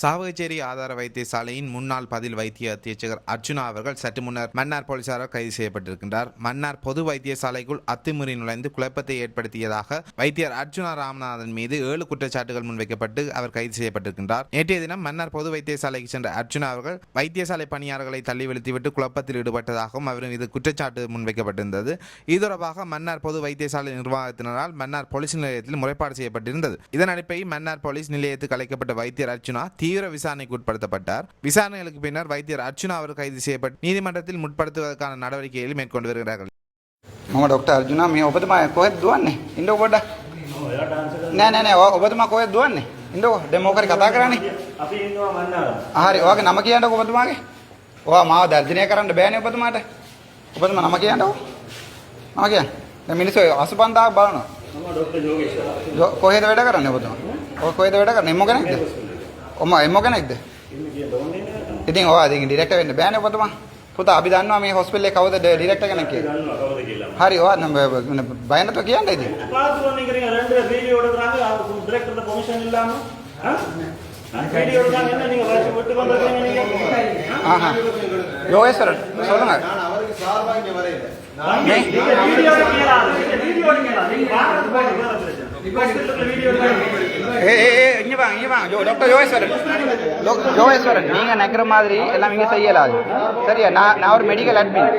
சாவகச்சேரி ஆதார வைத்தியசாலையின் முன்னாள் பதில் வைத்திய அத்தியட்சகர் அர்ச்சுனா அவர்கள் சற்று முன்னர் மன்னார் போலீசாரால் கைது செய்யப்பட்டிருக்கின்றார். மன்னார் பொது வைத்தியசாலைக்குள் அத்துமீறி நுழைந்து குழப்பத்தை ஏற்படுத்தியதாக வைத்தியர் அர்ச்சுனா ராமநாதன் மீது ஏழு குற்றச்சாட்டுகள் முன்வைக்கப்பட்டு அவர் கைது செய்யப்பட்டிருக்கின்றார். நேற்றைய தினம் மன்னார் பொது வைத்தியசாலைக்கு சென்ற அர்ச்சுனா அவர்கள் வைத்தியசாலை பணியாளர்களை தள்ளி வெளுத்துவிட்டு குழப்பத்தில் ஈடுபட்டதாகவும் அவர் மீது குற்றச்சாட்டு முன்வைக்கப்பட்டிருந்தது. இது தொடர்பாக மன்னார் பொது வைத்தியசாலை நிர்வாகத்தினரால் மன்னார் போலீஸ் நிலையத்தில் முறைப்பாடு செய்யப்பட்டிருந்தது. இதன் அடிப்படையில் மன்னார் போலீஸ் நிலையத்துக்கு அழைக்கப்பட்ட வைத்தியர் அர்ஜுனா தீவிர விசாரணைக்கு உட்படுத்தப்பட்டார் விசாரணைகளுக்கு பின்னர் வைத்தியர் அர்ச்சுனா அவர் கைது செய்யப்பட்டு நீதிமன்றத்தில் முற்படுத்துவதற்கான நடவடிக்கைகளை மேற்கொண்டு வருகிறார்கள் මම ඩොක්ටර් අර්ජුනා මේ ඔබතුමා කොහෙද දුවන්නේ? ඉන්නකො පොඩ්ඩක්. නෑ නෑ නෑ ඔ- ඔබතුමා කොහෙද දුවන්නේ? ඉන්නකො දැන් මොකද කතා කරන්නේ? අපි ඉන්නවා මන්නාර. හරි ඔයාගේ නම කියන්නකො ඔබතුමාගේ. ඔයා මාව දර්ශනය කරන්න බෑනේ ඔබතුමාට. ඔබතුමා නම කියන්නකො. නම කියන්න. දැන් මිනිස්සු 85000 බලනවා. මම ඩොක්ටර් යෝගේශ්වර. ජෝ- කොහෙද වැඩ කරන්නේ ඔබතුමා? ඔය කොහෙද වැඩ කරන්නේ? එම්මෝ කෙනෙක්ද? ඔම එම්මෝ කෙනෙක්ද? ඉන්න කියන්න ඕනේ නේද? ඉතින් ඔයා ඉතින් ඩිරෙක්ටර් වෙන්න බෑනේ ඔබතුමා. පුතා අපි දන්නවා මේ හොස්පිටල් එකේ කවුද ඩිරෙක්ටර් කෙනෙක් කියලා. දන්නවා කවුද කියලා. හරි ඔයා නම් බය නැතුව කියන්න ඉතින්. பாத்துட்டு நீங்க ரெண்டு வீடியோ எடுக்கறாங்க அவங்க டைரக்டர் பெர்மிஷன் இல்லாம வீடியோ எடுக்காங்க என்ன நீங்க வச்சு விட்டு வந்திருக்கீங்க நீங்க ஆஹா யோகேஸ்வரன் சொல்லுங்க நான் அவருக்கு சார்பாக இங்க வரையில நீங்க வீடியோ எடுக்கீங்களா நீங்க வீடியோ எடுக்கீங்களா நீங்க பாக்குறது போய் வேற பிரச்சனை ஹாஸ்பிடல்ல வீடியோ எடுக்கீங்க ஏ இங்க வாங்க இங்க வாங்க யோ- டாக்டர் யோகேஸ்வரன் டாக்- யோகேஸ்வரன் நீங்க நினைக்கிற மாதிரி எல்லாம் இங்க செய்யலாது சரியா நான் நான் ஒரு மெடிக்கல் அட்மின்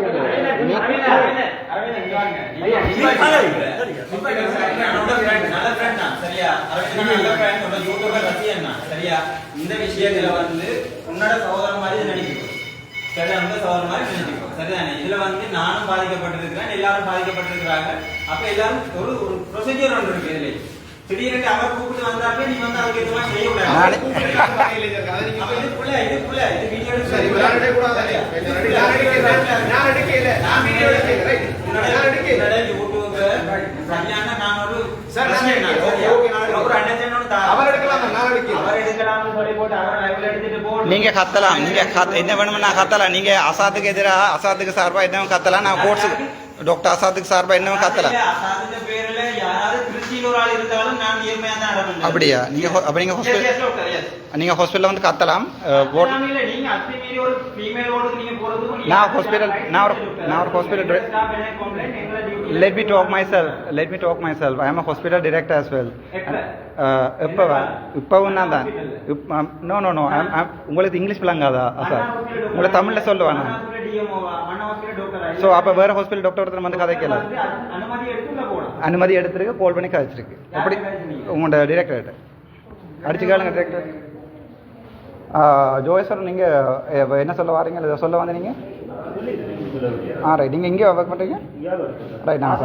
சரியா? இந்த விஷயத்துல வந்து உன்னோட சகோதரன் மாதிரி நினைச்சுக்கோ. சரியா? உங்க சகோதரன் மாதிரி நினைச்சுக்கோ. சரிதானே? இதுல வந்து நானும் பாதிக்கப்பட்டிருக்கிறேன் எல்லாரும் பாதிக்கப்பட்டிருக்கிறாங்க அப்ப எல்லாரும் ஒரு ஒரு ப்ரொசீஜர் ஒன்று இருக்கு இதுல திடீர்னு அவர் கூப்பிட்டு வந்தாப்பே நீ வந்து அதுக்கு எதுவும் செய்ய கூடாது அப்ப இதுக்குள்ள இதுக்குள்ள இது வீடியோ சரி, நான் எடுக்கக்கூடாது. நான் எடுக்கல. நான் எடுக்கல. நான் வீடியோ எடுக்கல. ரைட். நான் எடுக்கல. சரியான நான் ஒரு சார், நான் பிரச்சனை எடுக்கல. சரியா? ஓகே, நான் எடுக்கல. ஒரு அண்ணன் தா- அவர் எடுக்கலாம் நான் எடுக்கல. அவர் எடுக்கலாம்னு சொல்லி போட்டு அவர் லைவ்ல எடுத்துட்டு போகணும். நீங்க கத்தலாம் நீங்க என்ன வேணுமோ நான் கத்தலாம் நீங்க அசாத்துக்கு எதிராக அசாத்துக்கு சார்பா என்ன கத்தலாம் நான் கோர்ஸுக்கு டாக்டர் அசாத்துக்கு சார்பா என்ன கத்தலாம் ஆள் இருந்தாலும் நான் நேர்மையா தான் நடப்பேன். அப்படியா? நீங்க ஹோ- அப்ப நீங்க ஹாஸ்பிட்டல். நீங்க ஹாஸ்பிட்டல்ல வந்து கத்தலாம். அஹ், ஓட் நான் hospital- நான் ஒரு- நான் ஒரு hospital ல let me talk myself. Let me talk myself. I am a hospital director as well. எப்ப? uh, எப்பவா? இப்பவும் நான் தான். நோ நோ நோ உங்களுக்கு இங்கிலீஷ் விளங்காதா சார் உங்களை தமிழ்ல நான் ஆ? ஸோ அப்போ வேற ஹாஸ்பிட்டல் டாக்டர் ஒருத்தர் வந்து கதைக்கல அனுமதி. அனுமதி எடுத்திருக்கு கால் பண்ணி கதைச்சிருக்கு எப்படி? உங்களோட டிரெக்டர்கிட்ட அடிச்சு கேளுங்க டிரெக்டர் ஜோயேஸ்வரன் நீங்கள் என்ன சொல்ல வாரீங்க? இல்லை சொல்ல வந்த நீங்கள் ஆ ரைட் நீங்கள் இங்கே ஒர்க் பண்ணுறீங்க ரைட் நான்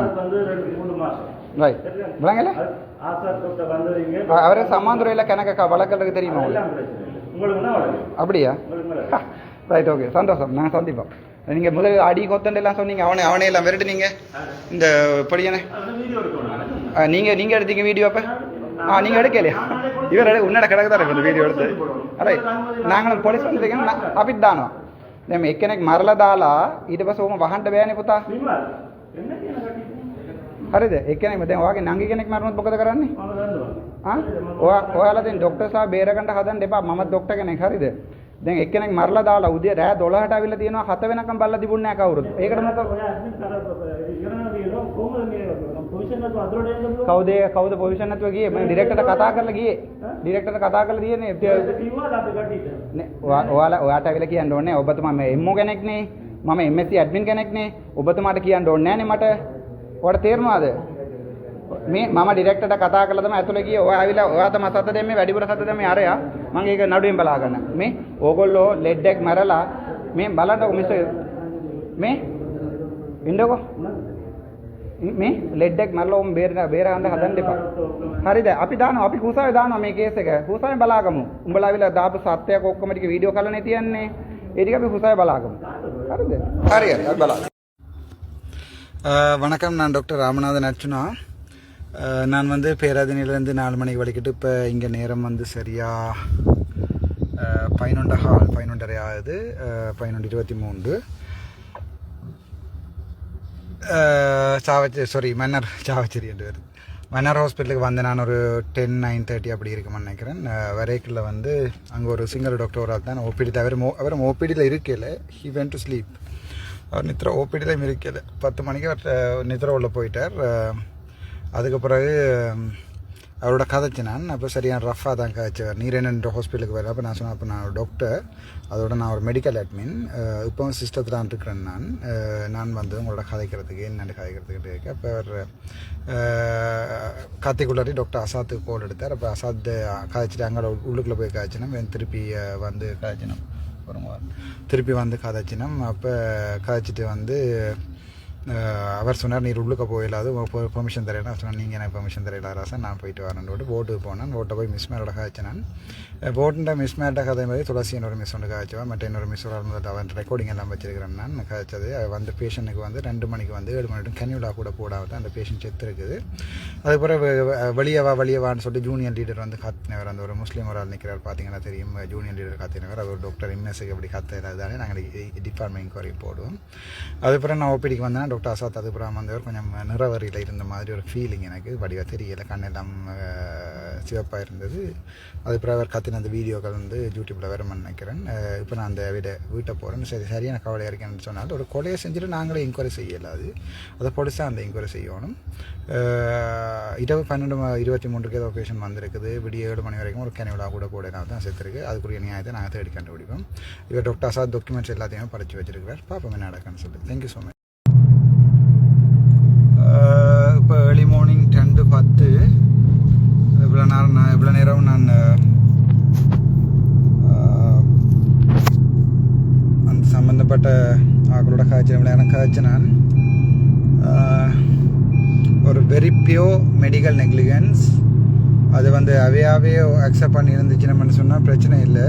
ரைட் விளங்கல? அவரே சமாந்துறையில் கணக்க வழக்கருக்கு தெரியுமா உங்களுக்கு? அப்படியா? ரைட் ஓகே சந்தோஷம். நான் சந்திப்போம். நீங்கள் முதல் அடி கொத்தண்டெல்லாம் சொன்னீங்க அவனை அவனே எல்லாம் விரட்டுனீங்க. இந்த படியானே. நீங்கள் நீங்கள் எடுத்தீங்க வீடியோ அப்போ? ஆ நீங்கள் எடுக்கலையா? இவர் எடு உன்னோட கிடக்கு தான் இருக்கும் வீடியோ எடுத்து? ಅದೇ ನಾಂಗಳು ಪೊಲೀಸ್ ಬಂದಿದ್ದೇವೆ ಅಬಿದ್ದಾನು ನಮ್ಮ ಎಕ್ಕನಕ್ಕೆ ಮರಲದಾಲ ಇದು ಬಸ್ ಒಮ್ಮ ವಹಂಟ ಬೇನೆ ಪುತ ಹರಿದ ಎಕ್ಕನಕ್ಕೆ ಮತ್ತೆ ಹೋಗಿ ನಂಗೆ ಕೆನಕ್ಕೆ ಮರಮತ್ ಬೊಕ್ಕದ ಕರನ್ನಿ ಹಾಂ ಓ ಓ ಅಲ್ಲದೇನು ಡಾಕ್ಟರ್ ಸಹ ಬೇರೆ ಗಂಟ ಹದನ್ ಡೆಪ ಮಮ್ಮ ಡಾಕ್ಟರ್ ಕೆನಕ್ಕೆ ಹರಿದೆ දැන් එක්කෙනෙක් මරලා දාලා උදේ රෑ 12ට ඇවිල්ලා තියෙනවා 7 වෙනකම් බලලා තිබුණේ නැහැ කවුරුත්. ඒකට මොකද කවුද කවුද පොසිෂන් නැතුව ගියේ? මම ඩිරෙක්ටර්ට කතා කරලා ගියේ. ඩිරෙක්ටර්ට කතා කරලා තියෙන්නේ ඔයාලා ඔයාට ඇවිල්ලා කියන්න ඕනේ ඔබතුමා මේ එම්මෝ කෙනෙක් නේ. මම MSc ඇඩ්මින් කෙනෙක් නේ. ඔබතුමාට කියන්න ඕනේ නැහනේ මට. ඔයාලට තේරුණාද? මේ මම ඩිරෙක්ටර්ට කතා කරලා තමයි ඇතුළේ ගියේ ඔයා ඇවිල්ලා ඔයා තමයි සද්ද දෙන්නේ වැඩිපුර සද්ද දෙන්නේ අරයා මම ඒක නඩුවෙන් බලා ගන්න මේ ඕගොල්ලෝ ලෙඩ් එක මරලා මේ බලන්නකො මිස්ටර් මේ ඉන්නකො මේ ලෙඩ් එක මරලා උන් බේර බේරගන්න හදන්න එපා හරිද අපි දානවා අපි කුසාවේ දානවා මේ කේස් එක කුසාවේ බලාගමු උඹලා ඇවිල්ලා දාපු සත්‍යයක් ඔක්කොම ටික වීඩියෝ කරලානේ තියන්නේ ඒ ටික අපි කුසාවේ බලාගමු හරිද හරි හරි අපි බලමු வணக்கம் நான் டாக்டர் ராமநாதன் அர்ச்சுனா அஹ், நான் வந்து பேராதனையிலேருந்து நாலு மணிக்கு வலிக்கிட்டு இப்போ இங்கே நேரம் வந்து சரியாக பதினொன்று ஹால் பதினொன்றரை ஆகுது. பதினொன்று இருபத்தி மூன்று. சாவச்சேரி சாரி மன்னர் சாவச்சேரி என்று வருது. மன்னர் ஹாஸ்பிட்டலுக்கு வந்து நான் ஒரு டென் நைன் தேர்ட்டி அப்படி இருக்குமென்னு நினைக்கிறேன். வரைக்கில் வந்து அங்கே ஒரு சிங்கிள் டாக்டர் ஒரு ஆள் தான் ஓபிடி தவிர மோ அவர் ஓபிடியில் இருக்கல. ஹி வென் டு ஸ்லீப் அவர் நித்ரா ஓபிடியில் இருக்கல. பத்து மணிக்கு அவர் நித்ரா உள்ளே போயிட்டார். அதுக்கு பிறகு அவரோட கதைச்சு நான் அப்போ சரியான ரஃபாக தான் கதைச்சார் நீரேனன்ற ஹாஸ்பிட்டலுக்கு வர அப்போ நான் சொன்னேன் அப்போ நான் டாக்டர் அதோட நான் ஒரு மெடிக்கல் அட்மின் இப்போவும் சிஸ்டத்தில் தான் இருக்கிறேன் நான். நான் வந்து உங்களோட கதைக்கிறதுக்கு என்னென்னு கதைக்கிறதுக்கு இருக்கு அப்போ அவர் கார்த்திக்குள்ளாரி டாக்டர் அசாத்துக்கு கோல் எடுத்தார். அப்போ அசாத் கதைச்சிட்டு அங்கே உள்ளுக்குள்ளே போய் காய்ச்சினோம் திருப்பி வந்து கதைச்சினோம். ஒரு திருப்பி வந்து கதைச்சினோம். அப்போ கதைச்சிட்டு வந்து அவர் சொன்னார் நீர் உள்ளுக்க போயிடாது பெர்மிஷன் தரையில சொன்னார் நீங்கள் எனக்கு பெர்மிஷன் தரையில ராசன் நான் போயிட்டு வரேன் போட்டு போட்டுக்கு போனேன். போட்டை போய் மிஸ் மேலோட காய்ச்சி நான் போட்டுண்ட மிஸ் மேட்ட கதை மாதிரி துளசி என்னோட மிஸ் ஒன்று காய்ச்சுவா மற்ற இன்னொரு மிஸ் வளர்ந்து அவன் ரெக்கார்டிங் எல்லாம் வச்சிருக்கிறேன். நான் காய்ச்சது அது வந்து பேஷண்ட்டுக்கு வந்து ரெண்டு மணிக்கு வந்து ஏழு மணி கன்யூலா கூட போடாமல் தான் அந்த பேஷண்ட் செத்து இருக்குது. அதுக்கப்புறம் வெளியவா வா சொல்லிட்டு சொல்லி ஜூனியர் லீடர் வந்து காத்தினவர் அந்த ஒரு முஸ்லீம் ஒரு ஆள் நிற்கிறார் பார்த்தீங்கன்னா தெரியும். ஜூனியர் லீடர் காத்தினவர் அவர் டாக்டர் எம்எஸ்க்கு அப்படி கத்துறது தானே நாங்கள் டிபார்ட்மெண்ட் இன்கொயரி போடுவோம் அதுக்கப்புறம் நான் ஓபிடிக்கு வந்தேன் விட்டு அசாத் அதுக்கப்புறம் வந்தவர் கொஞ்சம் நிறவரியில் இருந்த மாதிரி ஒரு ஃபீலிங் எனக்கு. வடிவாக தெரியல கண்ணெல்லாம் சிவப்பாக இருந்தது. அதுக்கப்புறம் அவர் கத்தின அந்த வீடியோக்கள் வந்து யூடியூப்பில் வேறு நினைக்கிறேன். இப்போ நான் அந்த வீட வீட்டை போகிறேன் சரி சரியான கவலையாக இருக்கேன்னு சொன்னால் ஒரு கொலையை செஞ்சுட்டு நாங்களே இன்கொயரி செய்யலாது அதை. பொலிசாக அந்த இன்கொயரி செய்யணும். இரவு பன்னெண்டு இருபத்தி மூன்றுக்கு ஏதோ பேஷண்ட் வந்திருக்குது. விடிய ஏழு மணி வரைக்கும் ஒரு கனிவிழா கூட கூட தான் செத்துருக்கு. அதுக்குரிய நியாயத்தை நாங்கள் தேடி கண்டுபிடிப்போம். இவர் டாக்டர் அசாத் டாக்குமெண்ட்ஸ் எல்லாத்தையுமே படித்து வச்சிருக்கிறார். பார்ப்போம் என்ன நடக்குன்னு சொல்லி தேங்க்யூ ஸோ மச் இப்போ ஏர்லி மார்னிங் டென் டு பத்து. இவ்வளோ நேரம் நான் இவ்வளோ நேரம் நான் அந்த சம்மந்தப்பட்ட ஆக்களோட காய்ச்சல் இவ்வளோ நேரம் காய்ச்சி நான் ஒரு வெரி பியோர் மெடிக்கல் நெக்லிகன்ஸ் அது வந்து அவையாவே அக்செப்ட் பண்ணி இருந்துச்சுன்னு சொன்னால் பிரச்சனை இல்லை.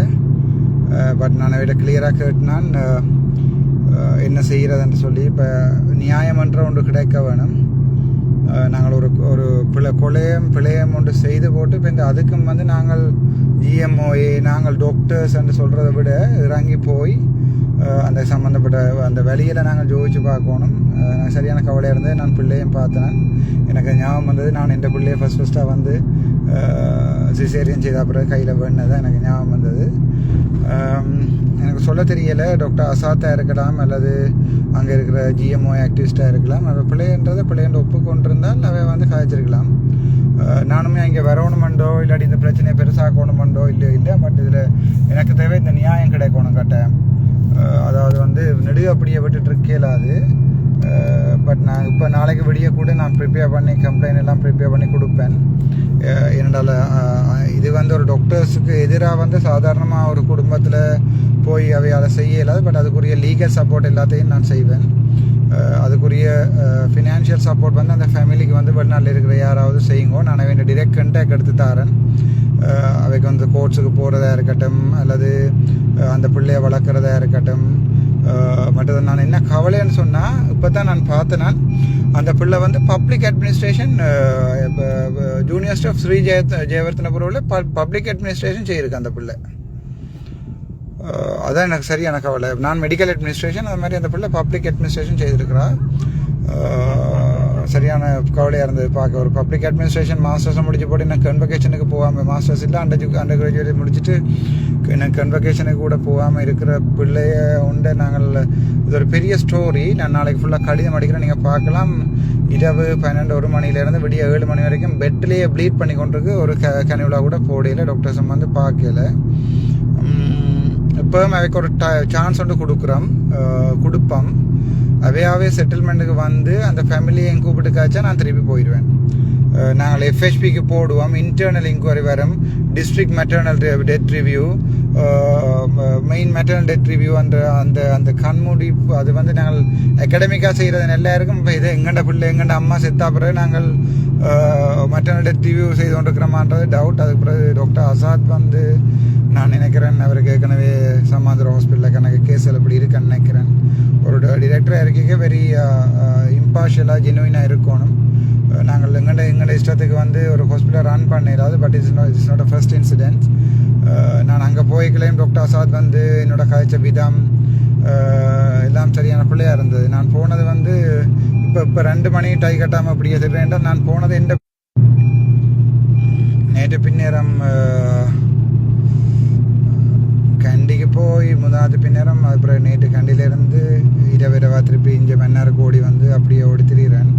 பட் நான் விட கிளியராக கேட்டினான் என்ன செய்கிறதுன்னு சொல்லி இப்போ நியாயமன்ற ஒன்று கிடைக்க வேணும். நாங்கள் ஒரு ஒரு பிழை கொலையம் பிழையம் ஒன்று செய்து போட்டு இப்போ இந்த அதுக்கும் வந்து நாங்கள் ஜிஎம்ஓஏ நாங்கள் டாக்டர்ஸ் என்று சொல்கிறத விட இறங்கி போய் அந்த சம்மந்தப்பட்ட அந்த வழியில் நாங்கள் ஜோதிச்சு பார்க்கணும். சரியான கவலையாக இருந்தது. நான் பிள்ளையும் பார்த்தேன். எனக்கு ஞாபகம் வந்தது. நான் என் பிள்ளையை ஃபஸ்ட் ஃபஸ்ட்டாக வந்து சிசேரியன் செய்த அப்புறம் கையில் வேணுனது எனக்கு ஞாபகம் சொல்ல தெரியலை. டாக்டர் அசாத்தா இருக்கலாம் அல்லது அங்கே இருக்கிற ஜிஎம்ஓ ஆக்டிவிஸ்டாக இருக்கலாம். அவள் பிள்ளைன்றதை பிள்ளைன்ற ஒப்புக்கொண்டிருந்தால் அவள் வந்து காய்ச்சிருக்கலாம். நானுமே இங்கே வரணுமெண்டோ இல்லாட்டி இந்த பிரச்சனையை பெருசாக்கணுமெண்டோ இல்லை இல்லை. பட் இதில் எனக்கு தேவை இந்த நியாயம் கிடைக்கணும் கட்ட அதாவது வந்து நெடுக அப்படியே விட்டுட்டு இருக்கலாது பட் நான் இப்போ நாளைக்கு விடிய கூட நான் ப்ரிப்பேர் பண்ணி கம்ப்ளைண்ட் எல்லாம் ப்ரிப்பேர் பண்ணி கொடுப்பேன். அஹ் என்னடால இது வந்து ஒரு டாக்டர்ஸுக்கு எதிராக வந்து சாதாரணமாக ஒரு குடும்பத்தில் போய் அவை அதை செய்ய இல்லாது பட் அதுக்குரிய லீகல் சப்போர்ட் எல்லாத்தையும் நான் செய்வேன். அதுக்குரிய ஃபினான்ஷியல் சப்போர்ட் வந்து அந்த ஃபேமிலிக்கு வந்து வெளிநாட்டில் இருக்கிற யாராவது செய்யுங்க நான் அவன் டிரெக்ட் கண்டாக்ட் எடுத்து தரேன். அவைக்கு வந்து கோர்ட்ஸுக்கு போகிறதா இருக்கட்டும் அல்லது அந்த பிள்ளையை வளர்க்குறதா இருக்கட்டும் மற்றது நான் என்ன கவலைன்னு சொன்னால் இப்போ தான் நான் பார்த்தேன் நான். அந்த பிள்ளை வந்து public administration junior staff Sri Jaya ஜெயவர்த்தனபுரவில் public administration செய்யிருக்கு அந்த பிள்ளை. அதான் எனக்கு சரியான கவலை. நான் மெடிக்கல் அட்மினிஸ்ட்ரேஷன் அது மாதிரி அந்த பிள்ளை பப்ளிக் அட்மினிஸ்ட்ரேஷன் செய்திருக்கிறா. சரியான கவலையாக இருந்தது பார்க்க. ஒரு பப்ளிக் அட்மினிஸ்ட்ரேஷன் மாஸ்டர்ஸை முடிச்சு போட்டு நான் கன்வகேஷனுக்கு போகாமல் மாஸ்டர்ஸ் இல்லை அண்டர் அண்டர் கிராஜுவேட் முடிச்சுட்டு நான் கன்வகேஷனுக்கு கூட போகாமல் இருக்கிற பிள்ளைய உண்டு. நாங்கள் இது ஒரு பெரிய ஸ்டோரி நான் நாளைக்கு ஃபுல்லாக கடிதம் அடிக்கிறேன். நீங்கள் பார்க்கலாம். இரவு பன்னெண்டு ஒரு மணிலேருந்து விடிய ஏழு மணி வரைக்கும் பெட்லேயே ப்ளீட் பண்ணி கொண்டிருக்கு. ஒரு க கனிவுலா கூட போடையில் டாக்டர்ஸும் வந்து பார்க்கல. இப்போ அவைக்கு ஒரு சான்ஸ் வந்து கொடுக்குறோம். கொடுப்போம். அவையாவே செட்டில்மெண்ட்டுக்கு வந்து அந்த ஃபேமிலியை கூப்பிட்டு நான் திருப்பி போயிடுவேன். நாங்கள் எஃப்ஹெச்பிக்கு போடுவோம். இன்டர்னல் இன்கொயரி வரும். District maternal death review main maternal death review அந்த அந்த அந்த கண்மூடி அது வந்து நாங்கள் அகாடமிக்காக செய்கிறது நல்லா இருக்கும் இப்போ இது எங்கண்ட பிள்ளை எங்கண்ட அம்மா செத்தா பிறகு நாங்கள் மெட்டர்னல் டெத் ரிவ்யூ செய்து கொண்டிருக்கிறோமான்றது டவுட் அதுக்கு பிறகு டாக்டர் ஆசாத் வந்து நான் நினைக்கிறேன் அவருக்கு ஏற்கனவே சமாந்திர ஹாஸ்பிட்டலில் கணக்கு கேஸ் இப்படி இருக்குன்னு நினைக்கிறேன். ஒரு டிரெக்டராக இருக்க வெரி இம்பார்ஷியலாக ஜெனுவினாக இருக்கணும். நாங்கள் எங்கள்ட எங்களோட இஷ்டத்துக்கு வந்து ஒரு hospital run பண்ணிடாது but it's not it's not first incident நான் அங்கே போய்க்கலையும் டாக்டர் ஆசாத் வந்து என்னோட காய்ச்ச விதம் எல்லாம் சரியான பிள்ளையாக இருந்தது. நான் போனது வந்து இப்போ இப்போ ரெண்டு மணி டை கட்டாமல் அப்படி சொல்கிறேன் நான் போனது எந்த நேற்று பின்னேரம் கண்டிக்கு போய் முதலாவது பின்னேரம் அப்புறம் நேற்று கண்டியிலேருந்து இரவு இரவா திருப்பி இங்கே மன்னருக்கு ஓடி வந்து அப்படியே ஓடி திரிகிறேன்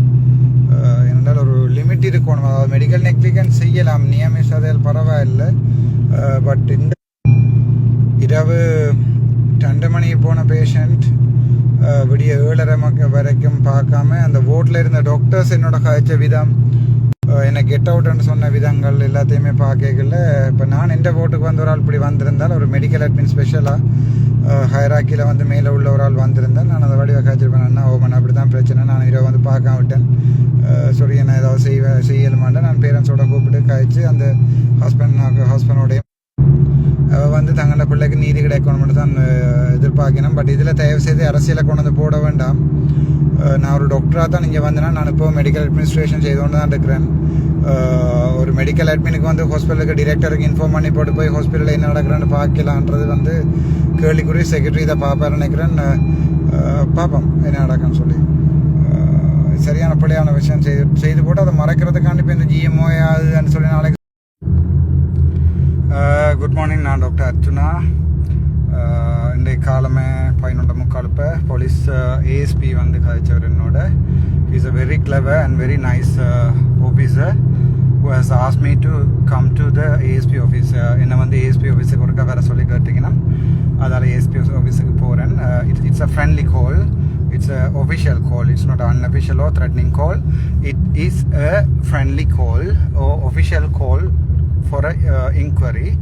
ஒரு லிமிட் இருக்கணும். அதாவது மெடிக்கல் நெக்லிகன்ஸ் செய்யலாம். நியமிச்சதில் பரவாயில்லை. பட் இந்த இரவு ரெண்டு மணிக்கு போன பேஷண்ட் விடிய ஏழரை வரைக்கும் பார்க்காம அந்த ஓட்டில் இருந்த டாக்டர்ஸ் என்னோட காய்ச்ச விதம் என்னை கெட் அவுட்னு சொன்ன விதங்கள் எல்லாத்தையுமே பார்க்கல இப்போ நான் எந்த போட்டுக்கு வந்து ஒரு ஆள் இப்படி வந்திருந்தால் ஒரு மெடிக்கல் அட்மின் ஸ்பெஷலாக ஹைராக்கியில் வந்து மேலே உள்ள ஒரு ஆள் வந்திருந்தால் நான் அதை வடிவாக காய்ச்சிருப்பேன் அண்ணா ஓமன் அப்படி தான் பிரச்சனை. நான் இரவு வந்து பார்க்க விட்டேன். சொல்லி நான் என்ன ஏதாவது செய்வேன் செய்யலுமாண்டேன் நான் பேரண்ட்ஸோட கூப்பிட்டு காய்ச்சி அந்த ஹஸ்பண்ட் ஹஸ்பண்டோடைய வந்து தங்களோட பிள்ளைக்கு நீதி கிடைக்கணும்னு தான் எதிர்பார்க்கணும் பட் இதில் தயவு செய்து அரசியலை கொண்டு வந்து போட வேண்டாம் நான் ஒரு டாக்டராக தான் இங்கே வந்தேன்னா நான் இப்போ மெடிக்கல் அட்மினிஸ்ட்ரேஷன் செய்து கொண்டு தான் இருக்கிறேன் ஒரு மெடிக்கல் அட்மினுக்கு வந்து ஹாஸ்பிட்டலுக்கு டிரெக்டருக்கு இன்ஃபார்ம் பண்ணி போட்டு போய் ஹாஸ்பிட்டலில் என்ன நடக்கிறேன்னு பார்க்கலான்றது வந்து கேள்விக்குரிய செக்ரட்டரி இதை பார்ப்பாரு நினைக்கிறேன் பார்ப்போம் என்ன நடக்குன்னு சொல்லி சரியான பிள்ளையான விஷயம் செய்து செய்து போட்டு அதை மறைக்கிறதுக்காண்டி இப்போ இந்த ஜிஎம்ஓ அதுன்னு சொல்லி நாளைக்கு குட் மார்னிங் நான் டாக்டர் அர்ச்சுனா அஹ், இன்றைய காலமே பதினொன்று முக்காலுப்ப போலீஸ் ஏஎஸ்பி வந்து கதைச்சவர் என்னோட. Is a very clever and very nice officer who has asked me to come to the ASP office. என்னை வந்து ஏஎஸ்பி ஆஃபீஸுக்கு ஒருக்கா வர சொல்லி கேட்டிங்கன்னா அதால் ஏஎஸ்பி ஆஃபீஸுக்கு போகிறேன் it's it's a friendly call it's a official call it's not unofficial or threatening call. It is a friendly call or official call for a uh, inquiry.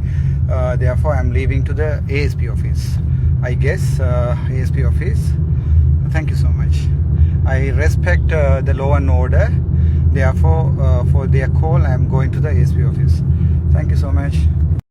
Uh, therefore, I'm leaving to the ASP office. I guess uh, ASP office. Thank you so much. I respect uh, the law and order. Therefore, uh, for their call, I'm going to the ASP office. Thank you so much.